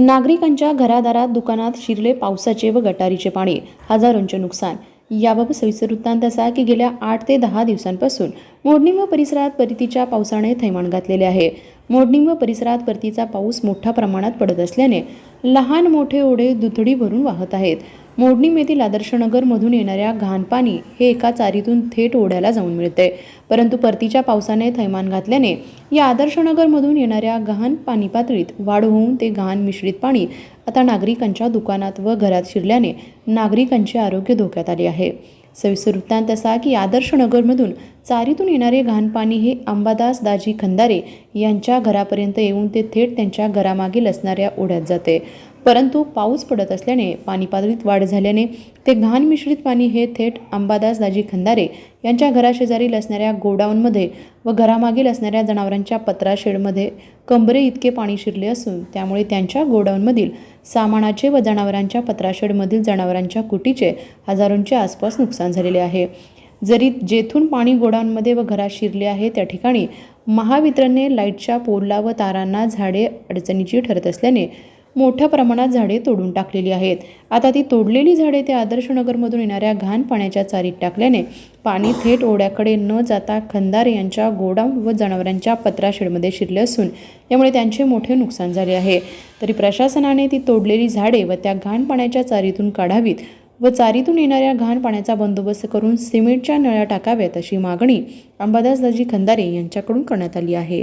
नागरिकांच्या घरादारात दुकानात शिरले पावसाचे व गटारीचे पाणी. हजारोंचे नुकसान. याबाबत सविस्तर वृत्तांत असा की गेल्या आठ ते दहा दिवसांपासून मोडणी व परिसरात परतीच्या पावसाने थैमान घातलेले आहे. मोडणी व परिसरात परतीचा पाऊस मोठ्या प्रमाणात पडत असल्याने लहान मोठे ओढे दुथडी भरून वाहत आहेत. मोडणीम येथील आदर्शनगरमधून येणाऱ्या घाण पाणी हे एका चारीतून थेट ओढ्याला जाऊन मिळते. परंतु परतीच्या पावसाने थैमान घातल्याने या आदर्शनगरमधून येणाऱ्या घाण पाणी पातळीत वाढ होऊन ते घाण मिश्रित पाणी आता नागरिकांच्या दुकानात व घरात शिरल्याने नागरिकांचे आरोग्य धोक्यात आले आहे. सविस्तर वृत्तांत असा की आदर्शनगरमधून चारीतून येणारे घाण पाणी हे अंबादास दाजी खंदारे यांच्या घरापर्यंत येऊन ते थेट त्यांच्या घरामागील असणाऱ्या ओढ्यात जाते. परंतु पाऊस पडत असल्याने पाणी पातळीत वाढ झाल्याने ते घाण मिश्रित पाणी हे थेट अंबादास दाजी खंदारे यांच्या घराशेजारील असणाऱ्या गोडाऊनमध्ये व घरामागील असणाऱ्या जनावरांच्या पत्रा शेडमध्ये कंबरे इतके पाणी शिरले असून त्यामुळे त्यांच्या गोडाऊनमधील सामानाचे व जनावरांच्या पत्राशेडमधील जनावरांच्या कुटीचे हजारोंच्या आसपास नुकसान झालेले आहे. जरी जेथून पाणी गोडाऊनमध्ये व घरात शिरले आहे त्या ठिकाणी महावितरणने लाईटच्या पोलला व तारांना झाडे अडचणीची ठरत असल्याने मोठ्या प्रमाणात झाडे तोडून टाकलेली आहेत. आता ती तोडलेली झाडे ते आदर्शनगरमधून येणाऱ्या घाण पाण्याच्या चारीत टाकल्याने पाणी थेट ओढ्याकडे न जाता खंदारे यांच्या गोडाऊन व जनावरांच्या पत्राशेडमध्ये शिरले असून यामुळे त्यांचे मोठे नुकसान झाले आहे. तरी प्रशासनाने ती तोडलेली झाडे व त्या घाण पाण्याच्या चारीतून काढावीत व चारीतून येणाऱ्या घाण पाण्याचा बंदोबस्त करून सिमेंटच्या नळ्या टाकाव्यात अशी मागणी अंबादासदाजी खंदारे यांच्याकडून करण्यात आली आहे.